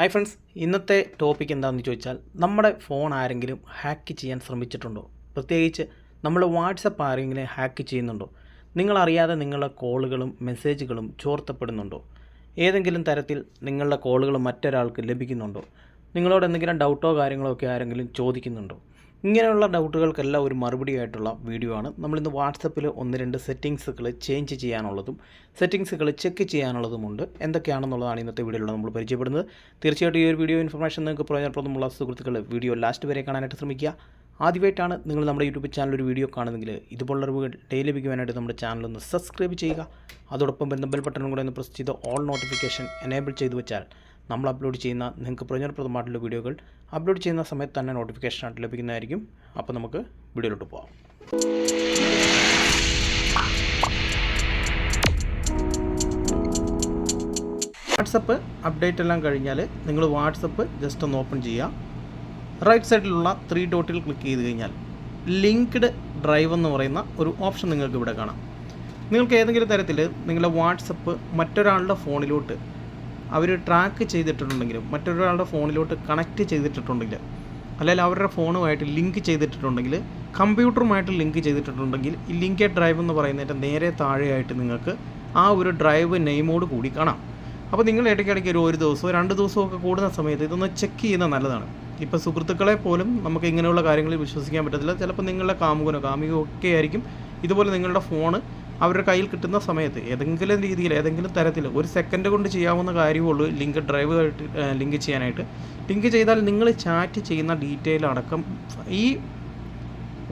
Hi friends ഇന്നത്തെ topic എന്താണെന്ന് ചോദിച്ചാൽ നമ്മുടെ ഫോൺ ആരെങ്കിലും ഹാക്ക് ചെയ്യാൻ ശ്രമിച്ചിട്ടുണ്ടോ? പ്രത്യേകിച്ച് നമ്മൾ വാട്സപ്പ് ആരെങ്കിലും ഹാക്ക് ചെയ്യുന്നുണ്ടോ? നിങ്ങളറിയാതെ നിങ്ങളുടെ കോളുകളും മെസ്സേജുകളും ചോർത്തപ്പെടുന്നുണ്ടോ? ഏതെങ്കിലും തരത്തിൽ നിങ്ങളുടെ കോളുകൾ മറ്റൊരാൾക്ക് ലഭിക്കുന്നുണ്ടോ? നിങ്ങളോട് എന്തെങ്കിലും ഡൗട്ടോ കാര്യങ്ങളോ ഒക്കെ ആരെങ്കിലും ചോദിക്കുന്നുണ്ടോ? ഇങ്ങനെയുള്ള ഡൗട്ടുകൾക്കെല്ലാം ഒരു മറുപടി ആയിട്ടുള്ള വീഡിയോ ആണ്. നമ്മളിന്ന് വാട്സപ്പിൽ ഒന്ന് രണ്ട് സെറ്റിങ്സുകൾ ചേഞ്ച് ചെയ്യാനുള്ളതും സെറ്റിങ്സുകൾ ചെക്ക് ചെയ്യാനുള്ളതുമുണ്ട്. എന്തൊക്കെയാണെന്നുള്ളതാണ് ഇന്നത്തെ വീഡിയോയിലൂടെ നമ്മൾ പരിചയപ്പെടുന്നത്. തീർച്ചയായിട്ടും ഈ ഒരു വീഡിയോ ഇൻഫർമേഷൻ നിങ്ങൾക്ക് പ്രയോജനപ്രദമുള്ള സുഹൃത്തുക്കൾ വീഡിയോ ലാസ്റ്റ് വരെ കാണാനായിട്ട് ശ്രമിക്കുക. ആദ്യമായിട്ടാണ് നിങ്ങൾ നമ്മുടെ യൂട്യൂബ് ചാനൽ ഒരു വീഡിയോ കാണുന്നതെങ്കിൽ ഇതുപോലുള്ള അറിവുകൾ ഡെയിലി ലഭിക്കുവാനായിട്ട് നമ്മുടെ ചാനൽ ഒന്ന് സബ്സ്ക്രൈബ് ചെയ്യുക. അതോടൊപ്പം ബന്ധം ബെൽ ബട്ടണും കൂടെ ഒന്ന് പ്രസ് ചെയ്ത് ഓൾ നോട്ടിഫിക്കേഷൻ എനേബിൾ ചെയ്തു വെച്ചാൽ നമ്മൾ അപ്ലോഡ് ചെയ്യുന്ന നിങ്ങൾക്ക് പ്രയോജനപ്രദമായിട്ടുള്ള വീഡിയോകൾ അപ്ലോഡ് ചെയ്യുന്ന സമയത്ത് തന്നെ നോട്ടിഫിക്കേഷൻ ആയിട്ട് ലഭിക്കുന്നതായിരിക്കും. അപ്പോൾ നമുക്ക് വീഡിയോയിലോട്ട് പോകാം വാട്സപ്പ് അപ്ഡേറ്റ് എല്ലാം കഴിഞ്ഞാൽ നിങ്ങൾ വാട്സപ്പ് ജസ്റ്റ് ഒന്ന് ഓപ്പൺ ചെയ്യുക റൈറ്റ് സൈഡിലുള്ള ത്രീ ഡോട്ടിൽ ക്ലിക്ക് ചെയ്ത് കഴിഞ്ഞാൽ ലിങ്ക്ഡ് ഡ്രൈവ് എന്ന് പറയുന്ന ഒരു ഓപ്ഷൻ നിങ്ങൾക്ക് ഇവിടെ കാണാം. നിങ്ങൾക്ക് ഏതെങ്കിലും തരത്തിൽ നിങ്ങളുടെ വാട്സപ്പ് മറ്റൊരാളുടെ ഫോണിലോട്ട് അവർ ട്രാക്ക് ചെയ്തിട്ടുണ്ടെങ്കിലും മറ്റൊരാളുടെ ഫോണിലോട്ട് കണക്റ്റ് ചെയ്തിട്ടുണ്ടെങ്കിൽ അല്ലെങ്കിൽ അവരുടെ ഫോണുമായിട്ട് ലിങ്ക് ചെയ്തിട്ടുണ്ടെങ്കിൽ കമ്പ്യൂട്ടറുമായിട്ട് ലിങ്ക് ചെയ്തിട്ടുണ്ടെങ്കിൽ ഈ ലിങ്ക് ഡ്രൈവ് എന്ന് പറയുന്നതിന്റെ നേരെ താഴെയായിട്ട് നിങ്ങൾക്ക് ആ ഒരു ഡ്രൈവ് നെയിമോട് കൂടി കാണാം. അപ്പോൾ നിങ്ങൾ ഇടയ്ക്കിടയ്ക്ക് ഒരു ഒരു ദിവസമോ രണ്ട് ദിവസമോ ഒക്കെ കൂടുന്ന സമയത്ത് ഇതൊന്ന് ചെക്ക് ചെയ്യുന്നത് നല്ലതാണ്. ഇപ്പോൾ സുഹൃത്തുക്കളെ പോലും നമുക്ക് ഇങ്ങനെയുള്ള കാര്യങ്ങളിൽ വിശ്വസിക്കാൻ പറ്റത്തില്ല. ചിലപ്പോൾ നിങ്ങളുടെ കാമുകനോ കാമുകോ ഒക്കെ ആയിരിക്കും ഇതുപോലെ നിങ്ങളുടെ ഫോണ് അവരുടെ കയ്യിൽ കിട്ടുന്ന സമയത്ത് ഏതെങ്കിലും രീതിയിൽ ഏതെങ്കിലും തരത്തിൽ ഒരു സെക്കൻഡ് കൊണ്ട് ചെയ്യാവുന്ന കാര്യമുള്ളൂ ലിങ്ക് ഡ്രൈവ് ആയിട്ട് ലിങ്ക് ചെയ്യാനായിട്ട്. ലിങ്ക് ചെയ്താൽ നിങ്ങൾ ചാറ്റ് ചെയ്യുന്ന ഡീറ്റെയിൽ അടക്കം ഈ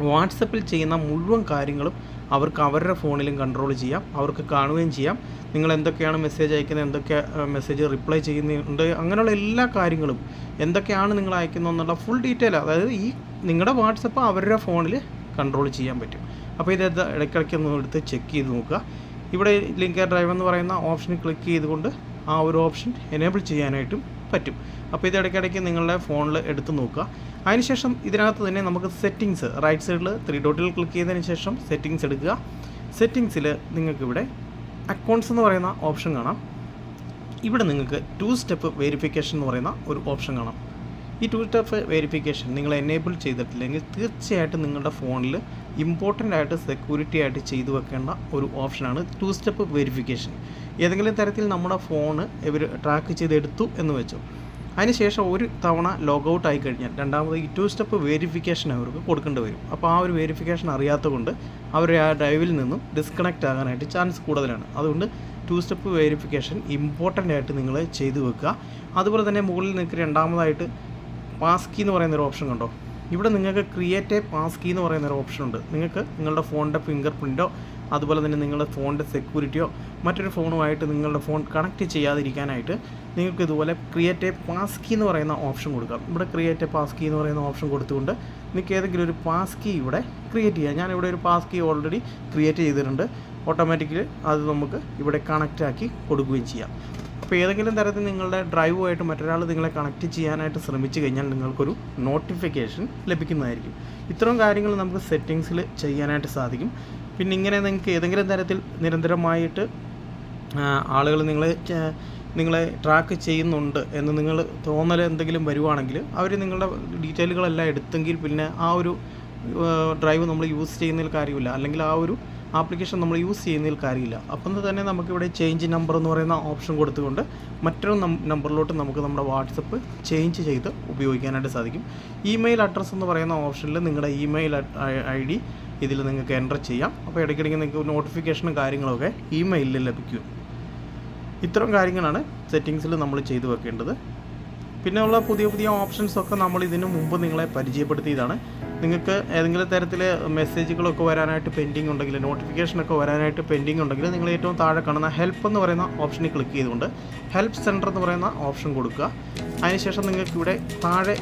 വാട്സപ്പിൽ ചെയ്യുന്ന മുഴുവൻ കാര്യങ്ങളും അവർക്ക് അവരുടെ ഫോണിലും കൺട്രോൾ ചെയ്യാം അവർക്ക് കാണുകയും ചെയ്യാം. നിങ്ങൾ എന്തൊക്കെയാണ് മെസ്സേജ് അയക്കുന്നത് എന്തൊക്കെ മെസ്സേജ് റിപ്ലൈ ചെയ്യുന്നുണ്ട് അങ്ങനെയുള്ള എല്ലാ കാര്യങ്ങളും എന്തൊക്കെയാണ് നിങ്ങൾ അയക്കുന്നതെന്നുള്ള ഫുൾ ഡീറ്റെയിൽ അതായത് ഈ നിങ്ങളുടെ വാട്സപ്പ് അവരുടെ ഫോണിൽ കൺട്രോൾ ചെയ്യാൻ പറ്റും. അപ്പോൾ ഇത് ഇടയ്ക്കിടയ്ക്ക് ഒന്ന് എടുത്ത് ചെക്ക് ചെയ്ത് നോക്കുക. ഇവിടെ ലിങ്ക് ഡ്രൈവ് എന്ന് പറയുന്ന ഓപ്ഷനിൽ ക്ലിക്ക് ചെയ്തുകൊണ്ട് ആ ഒരു ഓപ്ഷൻ എനേബിൾ ചെയ്യാനായിട്ടും പറ്റും. അപ്പോൾ ഇത് ഇടയ്ക്കിടയ്ക്ക് നിങ്ങളുടെ ഫോണിൽ എടുത്ത് നോക്കുക. അതിനുശേഷം ഇതിനകത്ത് തന്നെ നമുക്ക് സെറ്റിങ്സ് റൈറ്റ് സൈഡിൽ ത്രീ ഡോട്ടിൽ ക്ലിക്ക് ചെയ്തതിന് ശേഷം സെറ്റിങ്സ് എടുക്കുക. സെറ്റിങ്സിൽ നിങ്ങൾക്കിവിടെ അക്കൗണ്ട്സ് എന്ന് പറയുന്ന ഓപ്ഷൻ കാണാം. ഇവിടെ നിങ്ങൾക്ക് ടു സ്റ്റെപ്പ് വെരിഫിക്കേഷൻ എന്ന് പറയുന്ന ഒരു ഓപ്ഷൻ കാണാം. ഈ ടു സ്റ്റെപ്പ് വെരിഫിക്കേഷൻ നിങ്ങൾ എനേബിൾ ചെയ്തിട്ടില്ലെങ്കിൽ തീർച്ചയായിട്ടും നിങ്ങളുടെ ഫോണിൽ ഇമ്പോർട്ടന്റ് ആയിട്ട് സെക്യൂരിറ്റി ആയിട്ട് ചെയ്തു വെക്കേണ്ട ഒരു ഓപ്ഷനാണ് ടു സ്റ്റെപ്പ് വെരിഫിക്കേഷൻ ഏതെങ്കിലും തരത്തിൽ നമ്മുടെ ഫോണ് ഇവർ ട്രാക്ക് ചെയ്തെടുത്തു എന്ന് വെച്ചു. അതിനുശേഷം ഒരു തവണ ലോഗൗട്ട് ആയി കഴിഞ്ഞാൽ രണ്ടാമത് ഈ ടു സ്റ്റെപ്പ് വെരിഫിക്കേഷൻ അവർക്ക് കൊടുക്കേണ്ടി വരും. അപ്പോൾ ആ ഒരു വെരിഫിക്കേഷൻ അറിയാത്തതുകൊണ്ട് അവർ ആ ഡ്രൈവിൽ നിന്നും ഡിസ്കണക്റ്റ് ആകാനായിട്ട് ചാൻസ് കൂടുതലാണ്. അതുകൊണ്ട് ടു സ്റ്റെപ്പ് വെരിഫിക്കേഷൻ ഇമ്പോർട്ടന്റ് ആയിട്ട് നിങ്ങൾ ചെയ്തു വെക്കുക. അതുപോലെ തന്നെ മുകളിൽ നിങ്ങൾക്ക് രണ്ടാമതായിട്ട് പാസ് കീ എന്ന് പറയുന്ന ഒരു ഓപ്ഷൻ കണ്ടോ? ഇവിടെ നിങ്ങൾക്ക് ക്രിയേറ്റ് എ പാസ് കീ എന്ന് പറയുന്ന ഒരു ഓപ്ഷൻ ഉണ്ട്. നിങ്ങൾക്ക് നിങ്ങളുടെ ഫോണിന്റെ ഫിംഗർ പ്രിന്റോ അതുപോലെ തന്നെ നിങ്ങളുടെ ഫോണിന്റെ സെക്യൂരിറ്റിയോ മറ്റൊരു ഫോണുമായിട്ട് നിങ്ങളുടെ ഫോൺ കണക്ട് ചെയ്യാതിരിക്കാനായിട്ട് നിങ്ങൾക്ക് ഇതുപോലെ ക്രിയേറ്റ് എ പാസ് കീ എന്ന് പറയുന്ന ഓപ്ഷൻ കൊടുക്കാം. ഇവിടെ ക്രിയേറ്റ് എ പാസ് കീ എന്ന് പറയുന്ന ഓപ്ഷൻ കൊടുത്തുകൊണ്ട് നിങ്ങൾക്ക് ഏതെങ്കിലും ഒരു പാസ് കീ ഇവിടെ ക്രിയേറ്റ് ചെയ്യാം. ഞാനിവിടെ ഒരു പാസ് കീ ഓൾറെഡി ക്രിയേറ്റ് ചെയ്തിട്ടുണ്ട്. ഓട്ടോമാറ്റിക്കലി അത് നമുക്ക് ഇവിടെ കണക്റ്റ് ആക്കി കൊടുക്കുകയും ചെയ്യാം. അപ്പോൾ ഏതെങ്കിലും തരത്തിൽ നിങ്ങളുടെ ഡ്രൈവുമായിട്ട് മറ്റൊരാൾ നിങ്ങളെ കണക്ട് ചെയ്യാനായിട്ട് ശ്രമിച്ചു കഴിഞ്ഞാൽ നിങ്ങൾക്കൊരു നോട്ടിഫിക്കേഷൻ ലഭിക്കുന്നതായിരിക്കും. ഇത്തരം കാര്യങ്ങൾ നമുക്ക് സെറ്റിങ്സിൽ ചെയ്യാനായിട്ട് സാധിക്കും. പിന്നെ ഇങ്ങനെ നിങ്ങൾക്ക് ഏതെങ്കിലും തരത്തിൽ നിരന്തരമായിട്ട് ആളുകൾ നിങ്ങളെ നിങ്ങളെ ട്രാക്ക് ചെയ്യുന്നുണ്ട് എന്ന് നിങ്ങൾ തോന്നൽ എന്തെങ്കിലും വരുവാണെങ്കിൽ അവർ നിങ്ങളുടെ ഡീറ്റെയിലുകളെല്ലാം എടുത്തെങ്കിൽ പിന്നെ ആ ഒരു ഡ്രൈവ് നമ്മൾ യൂസ് ചെയ്യുന്നതിൽ കാര്യമില്ല. അല്ലെങ്കിൽ ആ ഒരു ആപ്ലിക്കേഷൻ നമ്മൾ യൂസ് ചെയ്യുന്നതിൽ കാര്യമില്ല. അപ്പം തന്നെ നമുക്കിവിടെ ചേഞ്ച് നമ്പർ എന്ന് പറയുന്ന ഓപ്ഷൻ കൊടുത്തുകൊണ്ട് മറ്റൊരു നമ്പറിലോട്ട് നമുക്ക് നമ്മുടെ വാട്സപ്പ് ചേഞ്ച് ചെയ്ത് ഉപയോഗിക്കാനായിട്ട് സാധിക്കും. ഇമെയിൽ അഡ്രസ്സ് എന്ന് പറയുന്ന ഓപ്ഷനിൽ നിങ്ങളുടെ ഇമെയിൽ ഐ ഡി ഇതിൽ നിങ്ങൾക്ക് എന്റർ ചെയ്യാം. അപ്പോൾ ഇടയ്ക്കിടയ്ക്ക് നിങ്ങൾക്ക് നോട്ടിഫിക്കേഷനും കാര്യങ്ങളൊക്കെ ഇമെയിലിൽ ലഭിക്കും. ഇത്തരം കാര്യങ്ങളാണ് സെറ്റിങ്സിൽ നമ്മൾ ചെയ്തു വെക്കേണ്ടത്. പിന്നെ ഉള്ള പുതിയ പുതിയ ഓപ്ഷൻസൊക്കെ നമ്മൾ ഇതിനു മുമ്പ് നിങ്ങളെ പരിചയപ്പെടുത്തിയതാണ്. നിങ്ങൾക്ക് ഏതെങ്കിലും തരത്തിൽ മെസ്സേജുകളൊക്കെ വരാനായിട്ട് പെൻഡിങ് ഉണ്ടെങ്കിൽ നോട്ടിഫിക്കേഷനൊക്കെ വരാനായിട്ട് പെൻഡിങ് ഉണ്ടെങ്കിൽ നിങ്ങൾ ഏറ്റവും താഴെ കാണുന്ന ഹെൽപ്പ് എന്ന് പറയുന്ന ഓപ്ഷനിൽ ക്ലിക്ക് ചെയ്തുകൊണ്ട് ഹെൽപ്പ് സെന്റർ എന്ന് പറയുന്ന ഓപ്ഷൻ കൊടുക്കുക. അതിനുശേഷം നിങ്ങൾക്ക് ഇവിടെ താഴെ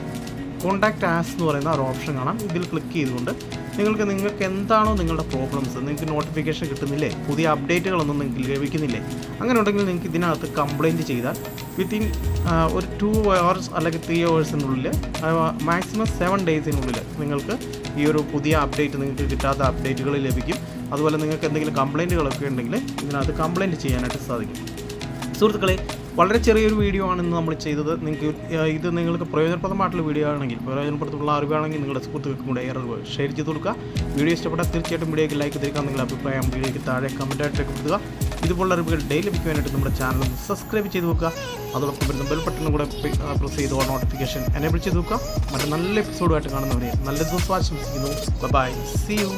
കോൺടാക്റ്റ് ആസ് എന്ന് പറയുന്ന ഒരു ഓപ്ഷൻ കാണാം. ഇതിൽ ക്ലിക്ക് ചെയ്തുകൊണ്ട് നിങ്ങൾക്ക് നിങ്ങൾക്ക് എന്താണോ നിങ്ങളുടെ പ്രോബ്ലംസ് നിങ്ങൾക്ക് നോട്ടിഫിക്കേഷൻ കിട്ടുന്നില്ലേ പുതിയ അപ്ഡേറ്റുകളൊന്നും നിങ്ങൾക്ക് ലഭിക്കുന്നില്ലേ അങ്ങനെ ഉണ്ടെങ്കിൽ നിങ്ങൾക്ക് ഇതിനകത്ത് കംപ്ലയിന്റ് ചെയ്താൽ വിത്തിൻ ഒരു ടു അവേഴ്സ് അല്ലെങ്കിൽ ത്രീ അവേഴ്സിനുള്ളിൽ മാക്സിമം സെവൻ ഡേയ്സിനുള്ളിൽ നിങ്ങൾക്ക് ഈ ഒരു പുതിയ അപ്ഡേറ്റ് നിങ്ങൾക്ക് കിട്ടാത്ത അപ്ഡേറ്റുകൾ ലഭിക്കും. അതുപോലെ നിങ്ങൾക്ക് എന്തെങ്കിലും കംപ്ലയിന്റുകളൊക്കെ ഉണ്ടെങ്കിൽ ഇതിനകത്ത് കംപ്ലയിന്റ് ചെയ്യാനായിട്ട് സാധിക്കും. സുഹൃത്തുക്കളെ വളരെ ചെറിയൊരു വീഡിയോ ആണ് ഇന്ന് നമ്മൾ ചെയ്തത്. നിങ്ങൾക്ക് ഇത് നിങ്ങൾക്ക് പ്രയോജനപ്രദമായിട്ടുള്ള വീഡിയോ ആണെങ്കിൽ പ്രയോജനപ്രദമുള്ള അറിവാണെങ്കിൽ നിങ്ങളുടെ സുഹൃത്തുക്കൾക്കും കൂടെ ഏറെ ഷെയർ ചെയ്ത് കൊടുക്കുക. വീഡിയോ ഇഷ്ടപ്പെട്ടാൽ തീർച്ചയായിട്ടും വീഡിയോയ്ക്ക് ലൈക്ക് തരിക നിങ്ങളുടെ അഭിപ്രായം വീഡിയോയ്ക്ക് താഴെ കമന്റായിട്ട് രേഖപ്പെടുത്തുക. ഇതുപോലുള്ള അറിവുകൾ ഡെയിലി ലഭിക്കുവാനായിട്ട് നമ്മുടെ ചാനൽ ഒന്ന് സബ്സ്ക്രൈബ് ചെയ്ത് വെക്കുക. അതോടൊപ്പം വരുന്ന ബെൽ ബട്ടൺ കൂടെ പ്രസ് ചെയ്ത് നോട്ടിഫിക്കേഷൻ എനേബിൾ ചെയ്ത് വെക്കുക. മറ്റു നല്ല എപ്പിസോഡുമായിട്ട് കാണുന്നവരെ നല്ല ദിവസം ആശംസിക്കുന്നു. By C U